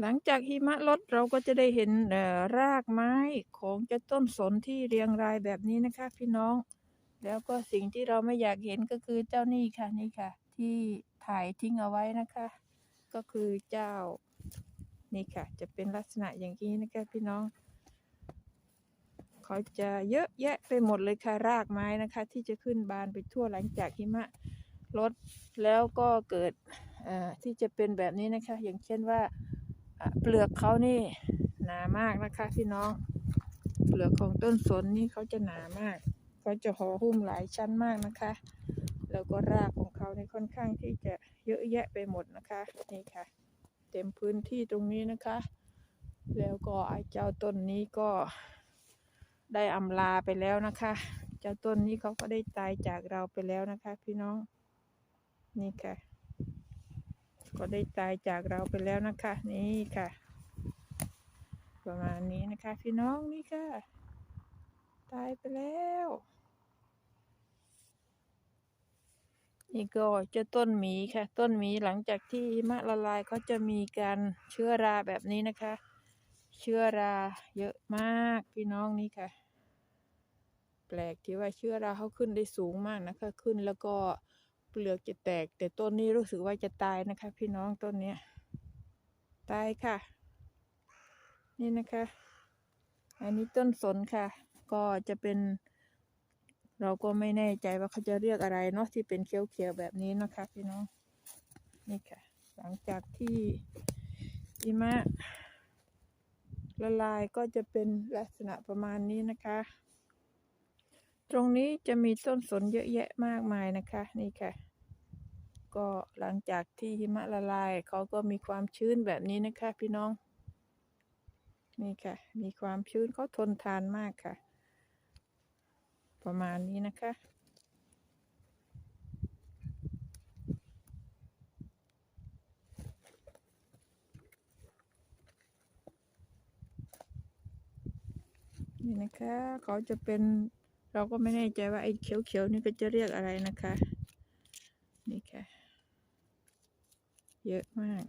หลังจากหิมะลดเราก็จะได้เห็นรากไม้ของเจ้าต้นสนที่เรียงรายแบบนี้นะคะ พี่น้อง แล้วก็สิ่งที่เราไม่อยากเห็นก็คือเจ้านี่ค่ะนี่ค่ะ ที่ถ่ายทิ้งเอาไว้นะคะ ก็คือเจ้านี่ค่ะ จะเป็นลักษณะอย่างนี้นะคะพี่น้องเขาจะเยอะแยะไปหมดเลยค่ะรากไม้นะคะ ที่จะขึ้นบานไปทั่วหลังจากหิมะลดแล้วก็เกิดที่จะเป็นแบบนี้นะคะ อย่างเช่นว่า เปลือกเขานี่หนามากนะคะพี่น้อง เปลือกของต้นสนนี่เขาจะหนามากเขาจะห่อหุ้มหลายชั้นมากนะคะ แล้วก็รากของเขานี่ค่อนข้างที่จะเยอะแยะไปหมดนะคะนี่ค่ะ เต็มพื้นที่ตรงนี้นะคะ แล้วก็ไอ้เจ้าต้นนี้ก็ได้อำลาไปแล้วนะคะ เจ้าต้นนี้เขาก็ได้ตายจากเราไปแล้วนะคะ พี่น้องนี่ค่ะ ก็ได้ตายจากเราไปแล้วนะคะ นี่ค่ะ ประมาณนี้นะคะ พี่น้องนี่ค่ะ ตายไปแล้ว นี่ก็จะต้นหมีค่ะ ต้นหมีหลังจากที่มะละลายเขาจะมีการเชื้อราแบบนี้นะคะ เชื้อราเยอะมากพี่น้องนี่ค่ะ แปลกที่ว่าเชื้อราเขาขึ้นได้สูงมากนะคะ ขึ้นแล้วก็ เปลือกจะแตก แต่ต้นนี้รู้สึกว่าจะตายนะคะ พี่น้องต้นเนี้ยตายค่ะ นี่นะคะ อันนี้ต้นสนค่ะ ก็จะเป็น เราก็ไม่แน่ใจว่าเขาจะเรียกอะไรเนาะที่เป็นเขียวๆแบบนี้นะคะ พี่น้อง นี่ค่ะ หลังจากที่หิมะละลายก็จะเป็นลักษณะประมาณนี้นะคะ ตรงนี้จะมีต้นสนเยอะแยะมากมายนะคะ นี่ค่ะ ก็หลังจากที่หิมะละลายเขาก็มีความชื้นแบบนี้นะคะ พี่น้อง นี่ค่ะ มีความชื้นเขาทนทานมากค่ะ ประมาณนี้นะคะนี่นะคะ เขาจะเป็นเราก็ไม่แน่ใจว่าไอ้เขียวๆนี่ก็จะเรียกอะไรนะคะ นี่ค่ะ เยอะมาก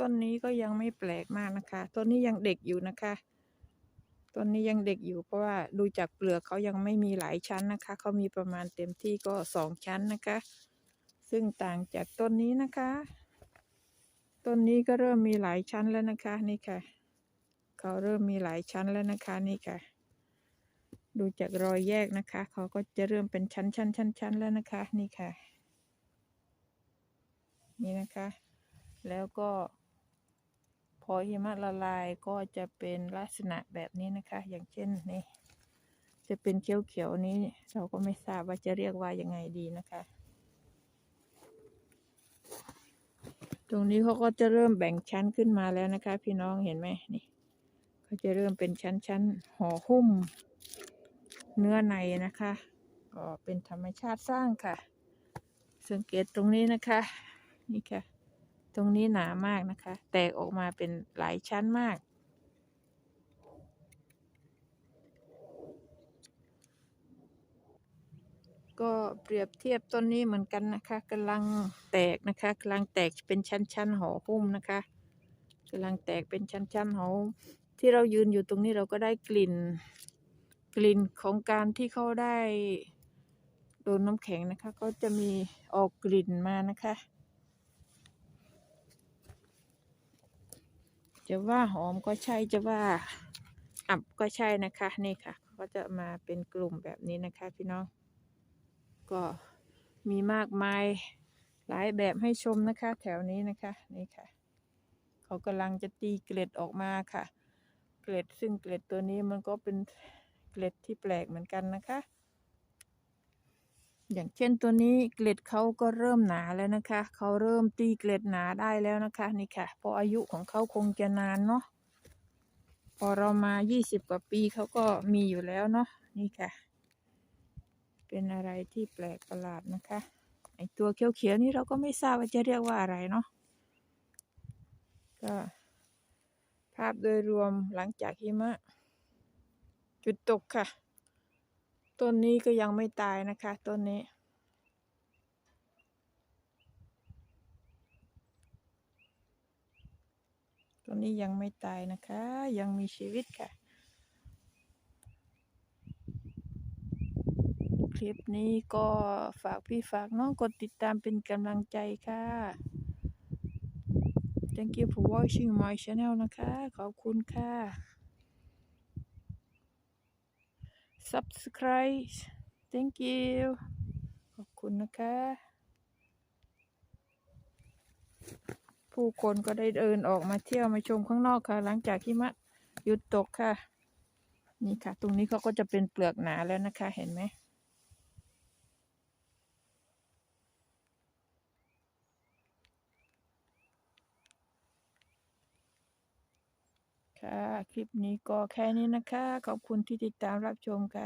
ต้นนี้ก็ยังไม่แปลกมากนะคะ ต้นนี้ยังเด็กอยู่นะคะ ต้นนี้ยังเด็กอยู่เพราะว่าดูจากเปลือกเขายังไม่มีหลายชั้นนะคะ เขามีประมาณเต็มที่ก็สองชั้นนะคะ ซึ่งต่างจากต้นนี้นะคะ ต้นนี้ก็เริ่มมีหลายชั้นแล้วนะคะนี่ค่ะ เขาเริ่มมีหลายชั้นแล้วนะคะนี่ค่ะ ดูจากรอยแยกนะคะ เขาก็จะเริ่มเป็นชั้นชั้นชั้นชั้นแล้วนะคะ นี่ค่ะ นี่นะคะ แล้วก็ พอหิมะละลายก็จะเป็นลักษณะแบบนี้นะคะ อย่างเช่นนี่จะเป็นเขียวๆนี้ เราก็ไม่ทราบว่าจะเรียกว่ายังไงดีนะคะ ตรงนี้เขาก็จะเริ่มแบ่งชั้นขึ้นมาแล้วนะคะ พี่น้องเห็นไหมนี่เขาจะเริ่มเป็นชั้นๆห่อหุ้ม เนื้อในนะคะก็เป็นธรรมชาติสร้างค่ะ สังเกตตรงนี้นะคะ นี่ค่ะ ตรงนี้หนามากนะคะ แตกออกมาเป็นหลายชั้นมาก ก็เปรียบเทียบต้นนี้เหมือนกันนะคะกำลังแตกนะคะกำลังแตกเป็นชั้นๆห่อหุ้มนะคะกำลังแตกเป็นชั้นๆห่อที่เรายืนอยู่ตรงนี้เราก็ได้กลิ่น กลิ่นของการที่เขาได้โดนน้ำแข็งนะคะ ก็จะมีออกกลิ่นมานะคะ จะว่าหอมก็ใช่จะว่าอับก็ใช่นะคะนี่ค่ะก็จะมาเป็นกลุ่มแบบนี้นะคะพี่น้อง ก็มีมากมายหลายแบบให้ชมนะคะ แถวนี้นะคะนี่ค่ะ เขากำลังจะตีเกล็ดออกมาค่ะ เกล็ดซึ่งเกล็ดตัวนี้มันก็เป็นเกล็ดที่แปลกเหมือนกันนะคะ อย่างเช่นตัวนี้เกล็ดเขาก็เริ่มหนาแล้วนะคะเขาเริ่มตีเกล็ดหนาได้แล้วนะคะนี่ค่ะพราะอายุของเขาคงจะนานเนาะพอเรามา 20 กว่าปีเขาก็มีอยู่แล้วเนาะนี่ค่ะ เป็นอะไรที่แปลกประหลาดนะคะไอตัวเขียวๆนี่เราก็ไม่ทราบว่าจะเรียกว่าอะไรเนาะก็ภาพโดยรวมหลังจากหิมะ จุดตกค่ะ ต้นนี้ก็ยังไม่ตายนะคะต้นนี้ ต้นนี้ยังไม่ตายนะคะ ยังมีชีวิตค่ะ คลิปนี้ก็ฝากพี่ฝากน้องกดติดตามเป็นกำลังใจค่ะ Thank you for watching my channel นะคะ ขอบคุณค่ะ Subscribe Thank you ขอบคุณนะคะ ผู้คนก็ได้เดินออกมาเที่ยวมาชมข้างนอกค่ะ หลังจากที่มะหยุดตกค่ะ นี่ค่ะ ตรงนี้เขาก็จะเป็นเปลือกหนาแล้วนะคะ เห็นไหม ค่ะ คลิปนี้ก็แค่นี้นะคะ ขอบคุณที่ติดตามรับชมค่ะ